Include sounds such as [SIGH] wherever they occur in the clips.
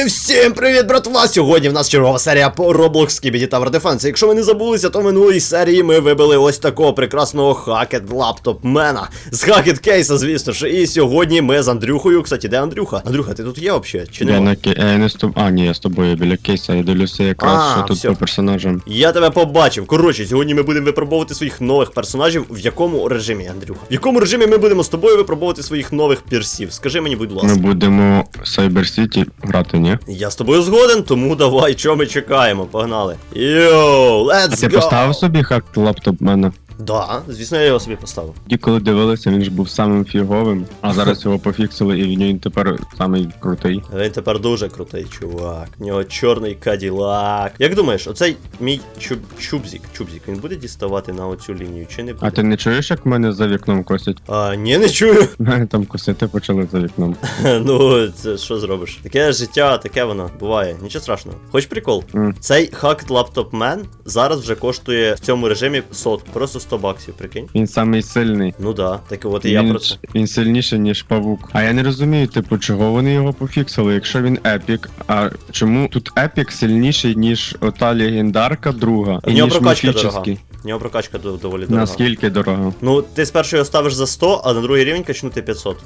І всім привіт, братва! Сьогодні в нас чергова серія по Roblox Skibidi Tower Defense. Якщо ви не забулися, то в минулій серії ми вибили ось такого прекрасного хакет лаптопмена з хакет кейса, звісно ж. І сьогодні ми з Андрюхою. Кстати, де Андрюха? Андрюха, ти тут є взагалі? Чи не? Я на ке... е, не з тоб... А, ні, я з тобою біля кейса, я дивлюся якраз, А, що тут всьо. по персонажам. Я тебе побачив. Коротше, сьогодні ми будемо випробовувати своїх нових персонажів. В якому режимі, Андрюха? В якому режимі ми будемо з тобою випробовувати своїх нових пірсів? Скажи мені, будь ласка. Ми будемо Cyber City грати, ні? Я з тобою згоден, тому давай, що ми чекаємо? Погнали. Йоу, let's А ти go! поставив собі хак лаптоп мене? Да, звісно, я його собі поставив. Тоді, коли дивилися, він ж був самим фіговим, а зараз його пофіксили, і він тепер самий крутий. Він тепер дуже крутий, чувак. В нього чорний каділак. Як думаєш, оцей мій чуб... чубзік, чубзік, він буде діставати на оцю лінію, чи не буде? А ти не чуєш, як мене за вікном косять? А, ні, не чую. [LAUGHS] Мене там косити почали за вікном. [LAUGHS] ну, це що зробиш? Таке життя, таке воно буває. Нічого страшного. Хоч прикол. М. Цей Laptop Man зараз вже коштує в цьому режимі сот, просто 100 баксів, прикинь. Він самий сильний. Ну да, так от і я він, про це. він сильніший, ніж павук. А я не розумію, типу, чого вони його пофіксили, якщо він епік. А чому тут епік сильніший, ніж ота легендарка друга? В і нього ніж прокачка міфічний? В нього прокачка до- доволі дорога. Наскільки дорого? Ну, ти спершу його ставиш за 100, а на другий рівень качнути 500.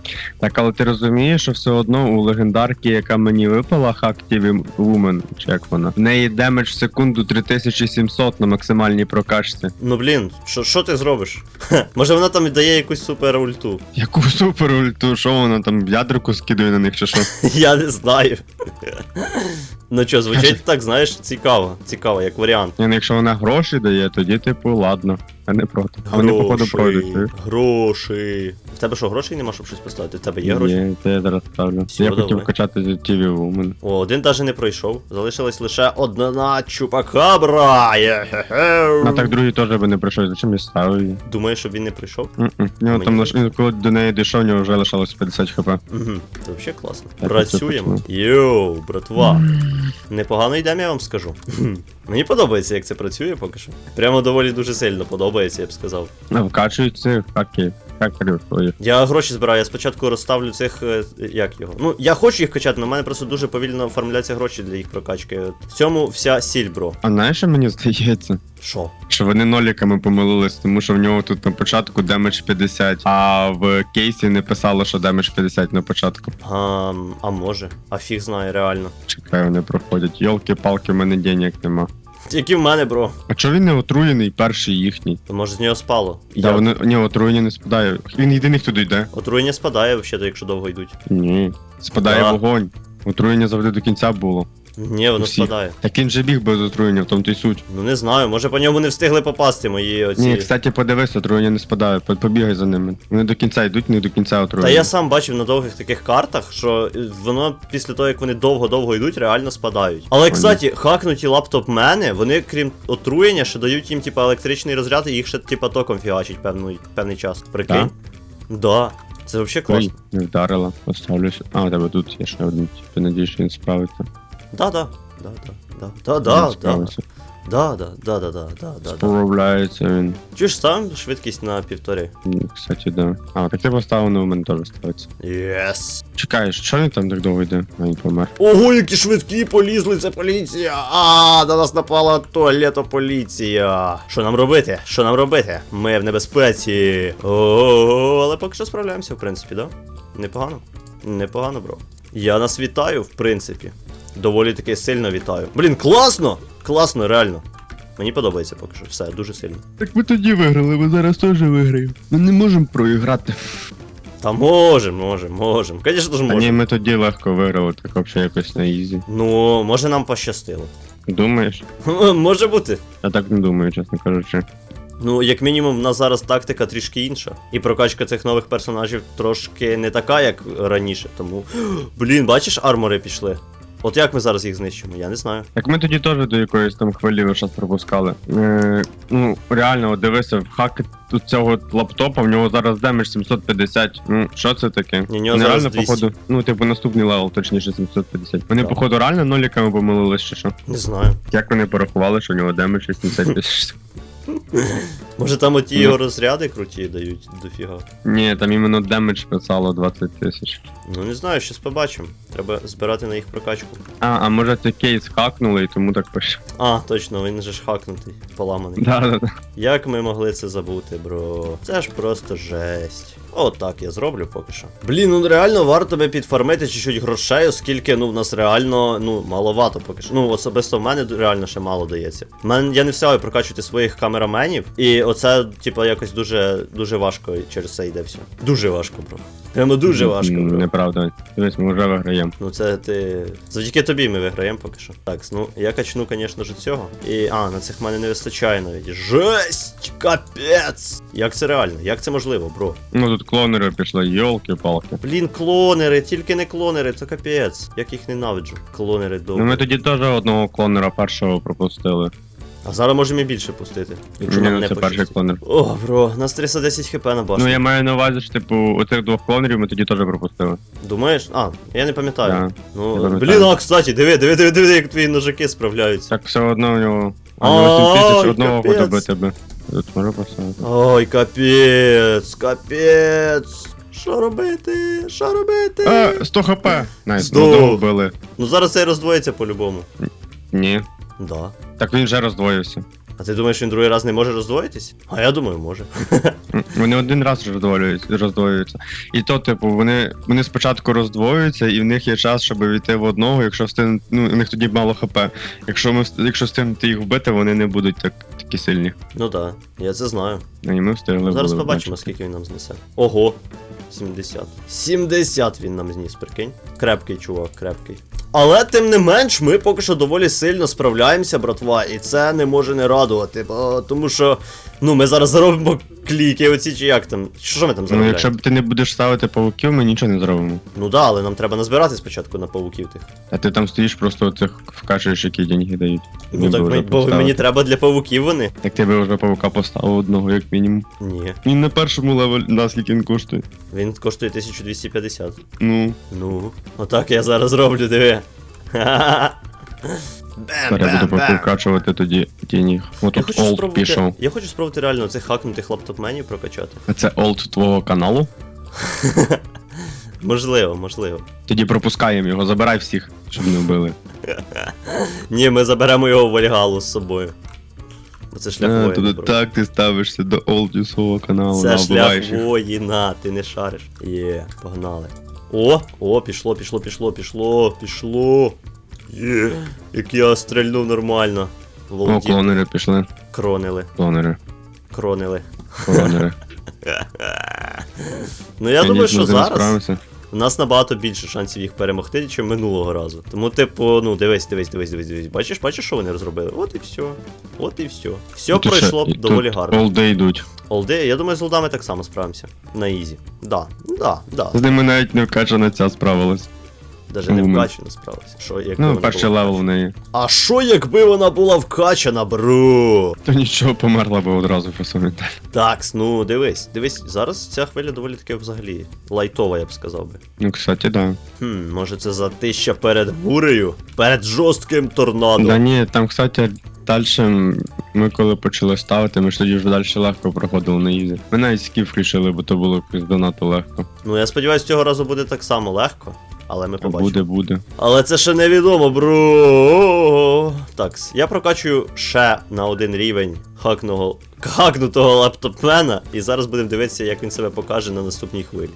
Так, але ти розумієш, що все одно у легендарки, яка мені випала, Active Woman, чи як вона, в неї демедж в секунду 3700 на максимальній прокачці. Ну блін, що, що ти зробиш? Хе, може вона там дає якусь супер ульту. Яку супер ульту, що вона там ядерку скидує на них чи що? [LAUGHS] Я не знаю. Ну що, звучить так, знаєш, цікаво. Цікаво, як варіант. Ні, ну якщо вона гроші дає, тоді типу ладно. Я не проти. А вони походу пройдуть. ти? Гроші. В тебе що, грошей нема, щоб щось поставити? В тебе є гроші? Є, це я зараз ставлю. Всьо, я хотів давай. качати з TV Woman. О, один даже не пройшов. Залишилась лише одна чупакабра. Є-хе-хе. А так другий теж би не прийшов, зачем я ставив її? Думаєш, щоб він не прийшов? М-м. У нього там лиш... він коли до неї дійшов, у нього вже лишалось 50 хп. Угу, це взагалі класно. Так, Працюємо. Йоу, братва. Непогано йдемо, я вам скажу. [LAUGHS] Мені подобається, як це працює поки що. Прямо доволі дуже сильно подобається, я б сказав. Вкачуються хаки. Хакерів своїх. Я гроші збираю, я спочатку розставлю цих. е, Як його? Ну, я хочу їх качати, але в мене просто дуже повільно оформляються гроші для їх прокачки. В цьому вся сіль, бро. А знаєш, що мені здається? Що? Що вони ноліками помилились, тому що в нього тут на початку демедж 50, а в кейсі не писало, що демедж 50 на початку. А, а може? А фіг знає, реально. Чекай, вони проходять. Йолки-палки, в мене денег нема. Які в мене, бро? А чого він не отруєний, перший їхній? То може з нього спало. Да, вони ні, отруєння не спадає. Він єдиний, хто дійде. Отруєння спадає, взагалі, якщо довго йдуть. Ні. Спадає Да. вогонь. Отруєння завжди до кінця було. Ні, воно Всіх. спадає. Так він же біг без отруєння, в тому то й суть. Ну не знаю, може по ньому не встигли попасти мої оці. Ні, кстати, подивись, отруєння не спадає. По- Побігай за ними. Вони до кінця йдуть, не до кінця Та отруєння. я сам бачив на довгих таких картах, що е, воно після того, як вони довго-довго йдуть, реально спадають. Але, кстати, хакнуті лаптоп-мени, вони, крім отруєння, ще дають їм, типа, електричний розряд, і їх ще, типа, током фігачить певний, певний час. Прикинь? Да. Це взагалі Ой, не вдарила. Поставлюся. А, у тебе тут є ще один. Типу, надіюсь, що він справиться. Да, да. Да, да, да, да, Він да, да, да, да, да, да, да, да, да. Справляється він. Чуєш, ставим швидкість на півтори. М, Кстати, да. А, так ти поставив, ну, у мене теж ставиться. Єс. Чекаєш, що він там так довго йде? А він помер. Ого, які швидкі полізли, це поліція. А, до нас напала туалето поліція. Що нам робити? Що нам робити? Ми в небезпеці. Ого, але поки що справляємося, в принципі, да? Непогано. Непогано, бро. Я нас вітаю, в принципі. Доволі таки сильно вітаю. Блін, класно! Класно, реально. Мені подобається поки що. Все, дуже сильно. Так ми тоді виграли, ми зараз теж виграємо. Ми не можемо проіграти. Та можем, можем, можем. Звісно ж А ні, можем. ми тоді легко виграли, так взагалі якось на ізі. Ну, може нам пощастило. Думаєш? [LAUGHS] Може бути. Я так не думаю, чесно кажучи. Ну, як мінімум, в нас зараз тактика трішки інша. І прокачка цих нових персонажів трошки не така, як раніше. Тому. [GASPS] Блін, бачиш, армори пішли. От як ми зараз їх знищимо, я не знаю. Так ми тоді теж до якоїсь там хвилі весь час пропускали. Е, ну, реально, от дивися, в хак тут цього лаптопа, в нього зараз демедж 750. Ну, що це таке? Ні, в нього Вони зараз реально, 200. походу, ну, типу, наступний левел, точніше, 750. Вони, Так. походу, реально ноліками помилились, чи що? Не знаю. Як вони порахували, що у нього демедж 750? Може там оті його розряди круті дають дофіга. Ні, там іменно демедж писало 20 тисяч. Ну не знаю, щас побачимо. Треба збирати на їх прокачку. А, а може це кейс хакнули і тому так пише. А, точно, він же ж хакнутий, поламаний. Да, да, да. Як ми могли це забути, бро? Це ж просто жесть. От так я зроблю поки що. Блін, ну реально варто би підфармити чуть-чуть грошей, оскільки ну в нас реально ну маловато поки що. Ну особисто в мене реально ще мало дається. Мен, я не встигаю прокачувати своїх камераменів, і оце, типа, якось дуже дуже важко через це йде все. Дуже важко, бро. Прямо дуже важко, бро. Неправда. Дивись, ми вже виграємо. Ну це ти. Завдяки тобі ми виграємо поки що. Так, ну я качну, звісно ж, цього. І. А, на цих мене не вистачає навіть. Жесть! Капець! Як це реально? Як це можливо, бро? Ну тут клонери пішли, йолки-палки. Блін, клонери, тільки не клонери, це капець. Як їх ненавиджу. Клонери Ну ми тоді теж одного клонера першого пропустили. А зараз можемо і більше пустити. Якщо Ні, нам ну не це перший пощастить. клонер. О, бро, нас 310 хп на башню. Ну я маю на увазі, що типу оцих двох клонерів ми тоді теж пропустили. Думаєш? А, я не пам'ятаю. Да. Ну, пам'ятаю. блін, а, кстати, диви, диви, диви, диви, як твої ножики справляються. Так все одно у нього. А Ой, ну 8 тисяч одного капець. би. Тут можу поставити. Ой, капець, капець. Що робити? Що робити? А, 100 хп! Найс, Здох. одного вбили. Ну зараз цей роздвоїться по-любому. Ні. Да. Так він вже роздвоївся. А ти думаєш, він другий раз не може роздвоїтись? А я думаю, може. Вони один раз роздвоюються, роздвоюються. І то, типу, вони, вони спочатку роздвоюються, і в них є час, щоб війти в одного, якщо встигнути, ну, у них тоді мало хп. Якщо ми якщо встигнути їх вбити, вони не будуть так, такі сильні. Ну так, я це знаю. Ну, І ми встигли Зараз побачимо, бачите. скільки він нам знесе. Ого. 70. 70 він нам зніс, прикинь. Крепкий чувак, крепкий. Але тим не менш, ми поки що доволі сильно справляємося, братва, і це не може не радувати. бо- Тому що, ну, ми зараз заробимо кліки, оці чи як там. Що ми там Ну, заробляємо? якщо б ти не будеш ставити павуків, ми нічого не зробимо. Ну да, але нам треба назбирати спочатку на павуків тих. А ти там стоїш, просто оцих вкачуєш, які деньги дають. Ну так вже ми- бо поставити. мені треба для павуків вони. Так ти би вже павука поставив одного, як мінімум. Ні. Він на першому левелі, наскільки він коштує. Він коштує 1250. Ну, Ну, отак я зараз роблю, диви. [LAUGHS] Бем, я буду бем, бем. покачувати тоді денег. Я Отут хочу, олд спробувати, пішов. я хочу спробувати реально цих хакнутих лаптопменів прокачати. А це олд твого каналу? [LAUGHS] Можливо, можливо. Тоді пропускаємо його, забирай всіх, щоб не вбили. [LAUGHS] Ні, ми заберемо його в Вальгалу з собою. Бо це шлях А, воїна. тобто бро. так ти ставишся до олдів свого каналу, Це шлях їх. воїна, ти не шариш. Є, погнали. О, о, пішло, пішло, пішло, пішло, пішло. Є, як я стрельнув нормально. О, клонери пішли. кронили, Клонери, кронили. клонери. [LAUGHS] Ну я думаю, що зараз справимося. у нас набагато більше шансів їх перемогти, ніж минулого разу. Тому, типу, ну дивись, дивись, дивись, дивись, дивись. Бачиш, бачиш, що вони розробили? От і все. От і все. Все Тут ще- пройшло і доволі тут гарно. Олди йдуть. Олди, я думаю, з олдами так само справимося. На ізі. Да, да, да. З ними навіть не вкачана ця справилась. Даже не Лумен. вкачана справилася. Що, якби Ну, вона перший була левел в неї. А що якби вона була вкачана, бро? То нічого, померла би одразу просто. Так, ну дивись, дивись, зараз ця хвиля доволі таки взагалі лайтова, я б сказав би. Ну, кстати, да. Хм, може це затища перед бурею? Перед жорстким торнадо. Да ні, там, кстати, далі ми коли почали ставити, ми ж тоді вже далі легко проходили на ізі. Ми навіть скіф включили, бо то було якось донато легко. Ну я сподіваюся, цього разу буде так само легко, але ми побачимо. Буде, буде. Але це ще невідомо, бро. Так, я прокачую ще на один рівень хакного, хакнутого лаптопмена, і зараз будемо дивитися, як він себе покаже на наступній хвилі.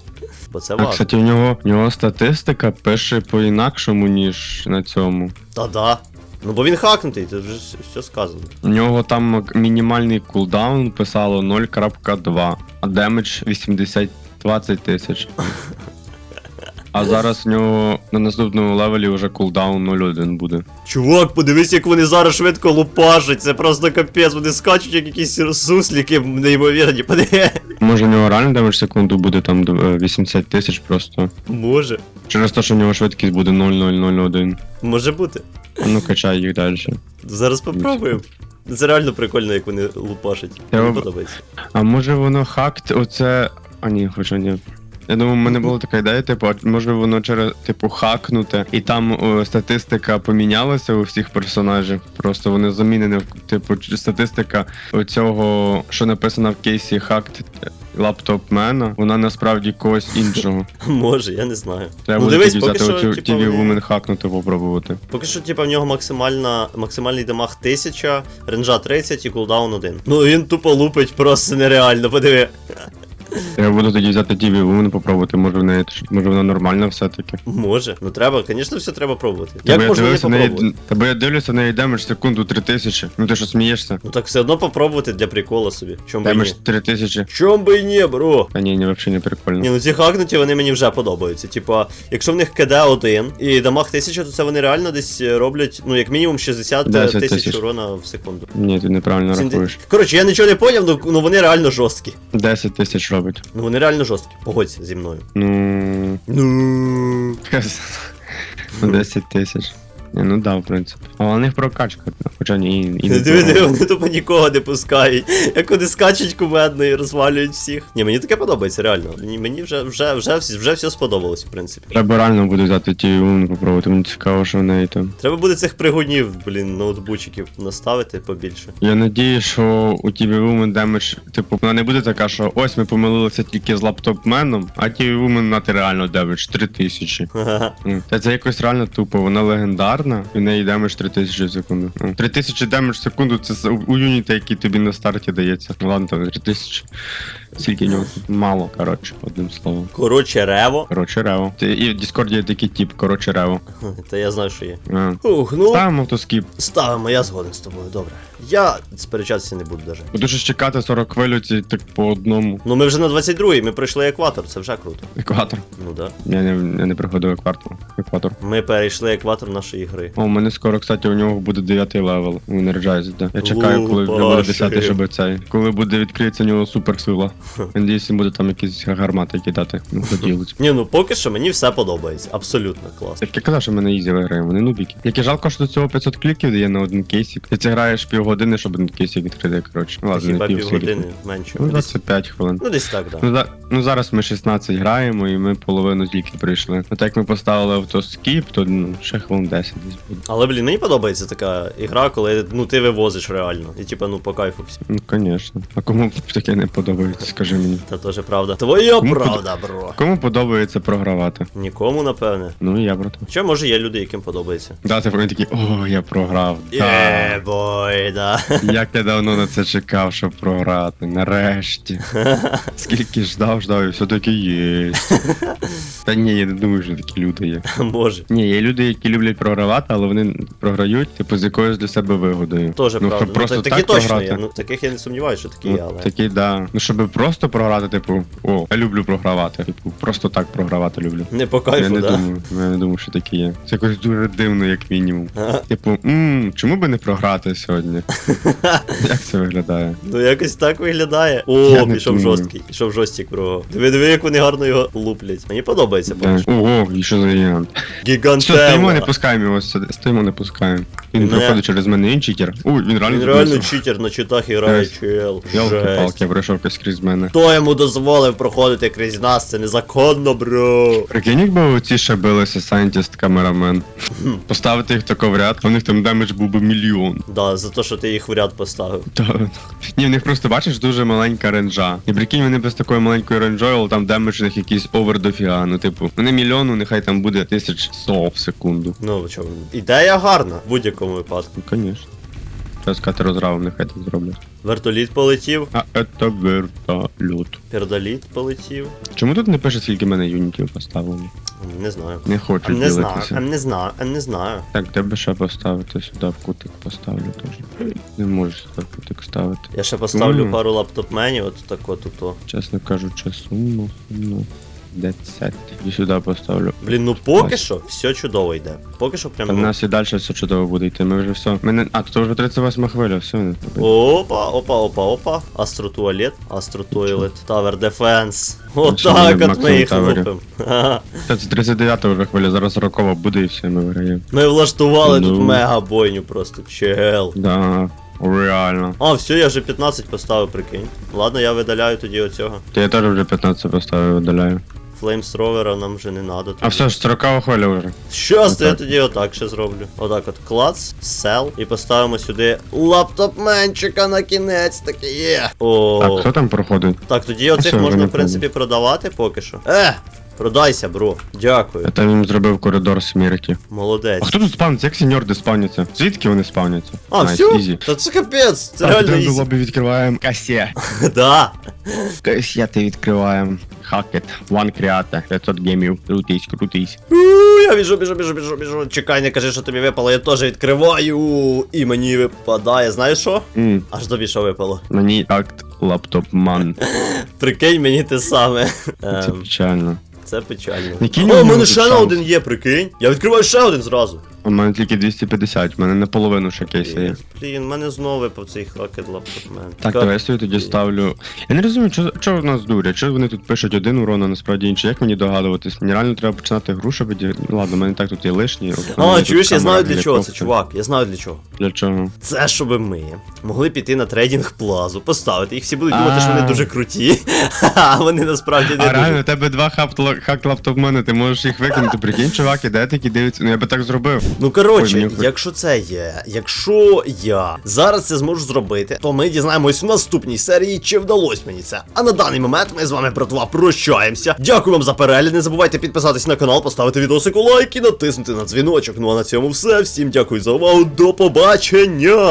Бо це А, важко. кстати, в нього, в нього статистика пише по-інакшому, ніж на цьому. Та-да. Ну бо він хакнутий, це вже все сказано. У нього там мінімальний кулдаун писало 0.2, а демедж 80 20 тисяч. [LAUGHS] А зараз в нього на наступному левелі вже кулдаун 0.1 буде. Чувак, подивись, як вони зараз швидко лупашать, це просто капець, вони скачуть як якісь сусліки неймовірні. Подиви. Може, у нього реально демедж секунду буде там е, 80 тисяч просто. Може. Через те, що в нього швидкість буде 0.001. Може бути. А ну качай їх далі. Зараз попробуємо. Це реально прикольно, як вони лупашать. Мені подобається. А може воно хакт оце. А ні, хоча ні. Я думаю, в мене була така ідея, типу, а може воно через типу хакнути, і там о, статистика помінялася у всіх персонажів. Просто вони замінені в типу ч- статистика цього, що написано в кейсі хакт лаптоп мена, вона насправді когось іншого. [LAUGHS] Може, я не знаю. Треба ну буде дивись, тоді взяти оцю TV вони- Woman хакнути попробувати. Поки що, типа, в нього максимальна, максимальний дамаг 1000, ренжа 30 і кулдаун 1. Ну він тупо лупить просто нереально, подиви. Я буду тоді взяти TV Woman попробувати, може в неї може вона нормальна все-таки. Може. Ну треба, звісно, все треба пробувати. Як можна не попробувати? Та бо я дивлюся, неї демедж секунду 3000. Ну ти що смієшся? Ну так все одно попробувати для прикола собі. Чом би ні? 3000. Чом би ні, бро? Та ні, ні, взагалі не прикольно. Ні, ну ці хакнуті вони мені вже подобаються. Типа, якщо в них КД 1 і дамаг 1000, то це вони реально десь е, роблять, ну як мінімум 60 10 тисяч урона в секунду. Ні, ти неправильно рахуєш. Коротше, я нічого не поняв, ну, ну вони реально жорсткі. 10 тисяч робить. Ну вони реально жорсткі. Погодься зі мною. Ну. Ну. ну, [LAUGHS] 10 тисяч. Ні, ну да, в принципі. А у них прокачка, хоча ні, і не Диви, вони тупо нікого не пускають. Як вони скачуть кумедно і розвалюють всіх. Ні, мені таке подобається, реально. Мені, мені вже, вже, вже, вже, все сподобалось, в принципі. Треба реально буде взяти ті Woman попробувати, мені цікаво, що в неї там. Треба буде цих пригоднів, блін, ноутбучиків наставити побільше. Я надію, що у TV Woman демедж, типу, вона не буде така, що ось ми помилилися тільки з лаптоп-меном, а TV Woman нати реально демедж 3000. Ну, Та це якось реально тупо, вона легендарна, і в неї демедж 3000 в секунду. Ну, 3000 демедж в секунду це с- у юніта, який тобі на старті дається. Ну ладно, там 3000. Скільки нього тут? Мало, коротше, одним словом. Коротше, рево. Коротше, рево. Ти, і в Діскорді є такий тип, коротше, рево. Та я знаю, що є. А. Ух, ну. Ставимо автоскіп. Ставимо, я згоден з тобою, добре. Я сперечатися не буду даже. Буду ж чекати 40 хвилю, ці так по одному. Ну ми вже на 22-й, ми пройшли екватор, це вже круто. Екватор. Ну да. Я не, я не приходив екватор. екватор. Ми перейшли екватор нашої гри. О, у мене скоро, кстати, у нього буде 9 левел у Energize, да. Я чекаю, коли вже буде Лупаши. 10, щоб цей. Коли буде відкриється у нього суперсила. Надіюсь, він буде там якісь гармати кидати. Ну, хотілося. Ні, ну поки що мені все подобається. Абсолютно клас. Так я казав, що ми на ізі виграємо, вони нубіки. Як і жалко, що до цього 500 кліків дає на один кейсик. Ти це граєш півгодини, щоб один кейсик відкрити, коротше. Ну, ладно, Хіба не пів півгодини менше. Ну, Десь, 25 хвилин. ну десь так, да. Ну, за, ну зараз ми 16 граємо і ми половину тільки прийшли. Ну так як ми поставили автоскіп, то ну, ще хвилин 10 десь буде. Але блін, мені подобається така ігра, коли ну ти вивозиш реально. І типа, ну по кайфу всі. Ну, звісно. А кому таке не подобається, скажи мені. Та теж правда. Твоя Кому правда, бро. Кому подобається програвати? Нікому, напевне. Ну і я брат. Що може є люди, яким подобається. Да, ти вони такі, о, я програв. Є, Да. бой, да. Як я давно на це чекав, щоб програти. Нарешті. [LAUGHS] Скільки ждав, ждав, і все-таки є. Та ні, я не думаю, що такі люди є. Може. Ні, є люди, які люблять програвати, але вони програють, типу, з якоюсь для себе вигодою. Теж ну, правда. Ну, просто та- так такі точно є. Ну, таких я не сумніваюся, що такі Ну, є, але. Такий, да. Ну, щоб просто програти, типу, о, я люблю програвати. Типу, просто так програвати люблю. Не по я не да. думаю, я не думаю, що такі є. Це якось дуже дивно, як мінімум. Ага. Типу, мм, чому би не програти сьогодні? Як це виглядає? Ну якось так виглядає. Я О, не пішов думаю. жорсткий, пішов жорстік, бро. Диви, диви, як вони гарно його луплять. Мені подобається, бачиш. Ого, і що за гігант? Все, стоїмо, не Гігантема. пускаємо його сюди. Стоїмо, не пускаємо. Він Мене- проходить через мене, він читер. Ой, він реально Він реально зупинився. читер на читах грає, Жесть. чел. Я пройшов якось крізь мене. Хто йому дозволив проходити крізь нас? Це незаконно, бро. Прикинь, якби оці ще билися сайентіст камерамен. Поставити їх тако в ряд, а в них там демедж був би мільйон. Да, за те, що ти їх в ряд поставив. Та, Ні, в них просто бачиш дуже маленька ренжа. І прикинь, вони без такої маленької ренджої, але там демедж у них якийсь овер дофіга. Ну, типу, вони мільйону, нехай там буде 1100 в секунду. Ну, чого, ідея гарна в будь-якому випадку. Ну, звісно. Треба сказати розравом, нехай так зроблять. Вертоліт полетів, А це вертольот. пердоліт полетів. Чому тут не пише, скільки мене юнітів поставили? Не знаю. Не хочу Не знаю, ділитися. не знаю, а не знаю. Так, тебе ще поставити сюди в кутик поставлю теж. Не можеш сюди в кутик ставити. Я ще поставлю Мгм. пару лаптопменів, от так от. Чесно кажучи, сумно, сумно. 10. І сюди поставлю. Блін, ну поки Клас. що все чудово йде. Поки що прям. Та в ну, нас і далі все чудово буде йти. Ми вже все. Мене... А, тут вже 38 хвиля, все. не треба. Опа, опа, опа, опа. Астротуалет, астротуалет, тавер дефенс. Отак от ми їх лупимо. [LAUGHS] Та це 39 вже хвиля, зараз рокова буде і все, ми виграємо. Ми влаштували тут Ну. мега бойню просто. Чел. Да, реально. А, все, я вже 15 поставив, прикинь. Ладно, я видаляю тоді оцього. Та я теж вже 15 поставив, видаляю. Флеймстровера нам вже не надо. А все ж 40 холя вже. Щас, то я тоді отак ще зроблю. Отак от клац, сел, і поставимо сюди лаптопменчика на кінець таки є. О, Так, хто там проходить? так, тоді оцих можна, в принципі, продавати поки що. Е! Продайся, бро. Дякую. Я там їм зробив коридор смерті. Молодець. А хто тут спавниться? Як сеньорди спавняться? Звідки вони спавняться? А, Найс, все? ізі. Та це капець, це Так, реально йдемо до ізі. лобі відкриваємо. Касє. [LAUGHS] Да. Касети відкриваємо. Хакет. One Create. 500 гемів. Крутись, крутись. У, Я біжу, біжу, біжу, біжу, біжу. Чекай, не кажи, що тобі випало, я теж відкриваю. І мені випадає, знаєш що? М, Аж тобі що випало? Мені акт лаптоп-ман. [LAUGHS] Прикинь мені те саме. Це Ем, печально. Це печально. О, у у мене ще на один є, прикинь. Я відкриваю ще один зразу. У мене тільки 250, в мене наполовину ще кейси є. Блін, в мене знову випав цей хакет лаптопмен. Так, давай я собі тоді ставлю. Я не розумію, що, що в нас дурять, що вони тут пишуть один урон, а насправді інший. Як мені догадуватись? Мені реально треба починати гру, щоб. Ну ладно, в мене так тут є лишні. от у мене А, тут чуєш, я камера, знаю для чого це, чувак. Я знаю для чого. Для чого? Це щоб ми могли піти на трейдинг плазу, поставити. Їх всі будуть думати, що вони А. дуже круті. [LAUGHS] А вони насправді не А реально, дуже. у тебе два хак лаптопмени, ти можеш їх викинути. Прикинь, чувак, іде такий дивиться. Ну я би так зробив. Ну коротше, якщо це є, якщо я зараз це зможу зробити, то ми дізнаємось в наступній серії, чи вдалося мені це. А на даний момент ми з вами, братва, прощаємося. Дякую вам за перегляд. Не забувайте підписатись на канал, поставити відосику лайк і натиснути на дзвіночок. Ну а на цьому все. Всім дякую за увагу. До побачення!